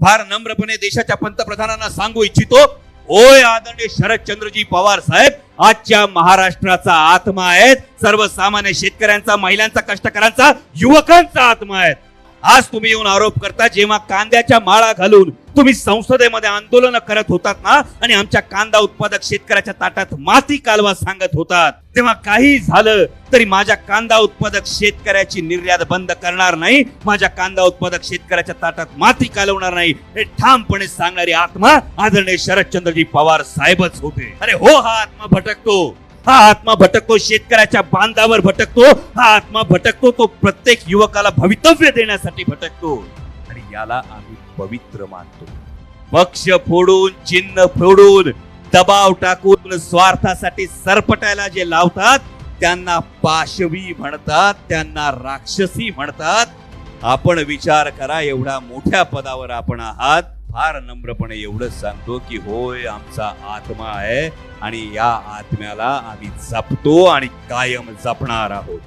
फार नम्रपणे देशाच्या पंतप्रधानांना सांगू इच्छितो होय आदरणीय शरदचंद्रजी पवार साहेब आजच्या महाराष्ट्राचा आत्मा आहेत. सर्वसामान्य शेतकऱ्यांचा महिलांचा कष्टकऱ्यांचा युवकांचा आत्मा आहेत. आज तुम्ही येऊन आरोप करता जेव्हा कांद्याच्या माळा घालून तुम्ही संसदेमध्ये आंदोलन करत होतात ना आणि आमच्या कांदा उत्पादक शेतकऱ्याच्या ताटात माती कालवा सांगत होतात तेव्हा काही झालं तरी माझ्या कांदा उत्पादक शेतकऱ्याची निर्यात बंद करणार नाही माझ्या कांदा उत्पादक शेतकऱ्याच्या ताटात माती कालवणार नाही. हे ठामपणे सांगणारी आत्मा आदरणीय शरदचंद्रजी पवार साहेबच होते. अरे हो हा आत्मा भटकतो. हा आत्मा भटकतो शेतकऱ्याच्या बांधावर भटकतो हा आत्मा भटकतो तो प्रत्येक युवकाला भवितव्य देण्यासाठी भटकतो. आणि याला आम्ही पवित्र मानतो. पक्ष फोडून चिन्ह फोडून दबाव टाकून स्वार्थासाठी सरपटायला जे लावतात त्यांना पाशवी म्हणतात त्यांना राक्षसी म्हणतात. आपण विचार करा एवढ्या मोठ्या पदावर आपण आहात. फार नम्रपणे एवढंच सांगतो की होय आमचा आत्मा आहे आणि या आत्म्याला आम्ही जपतो आणि कायम जपणार आहोत.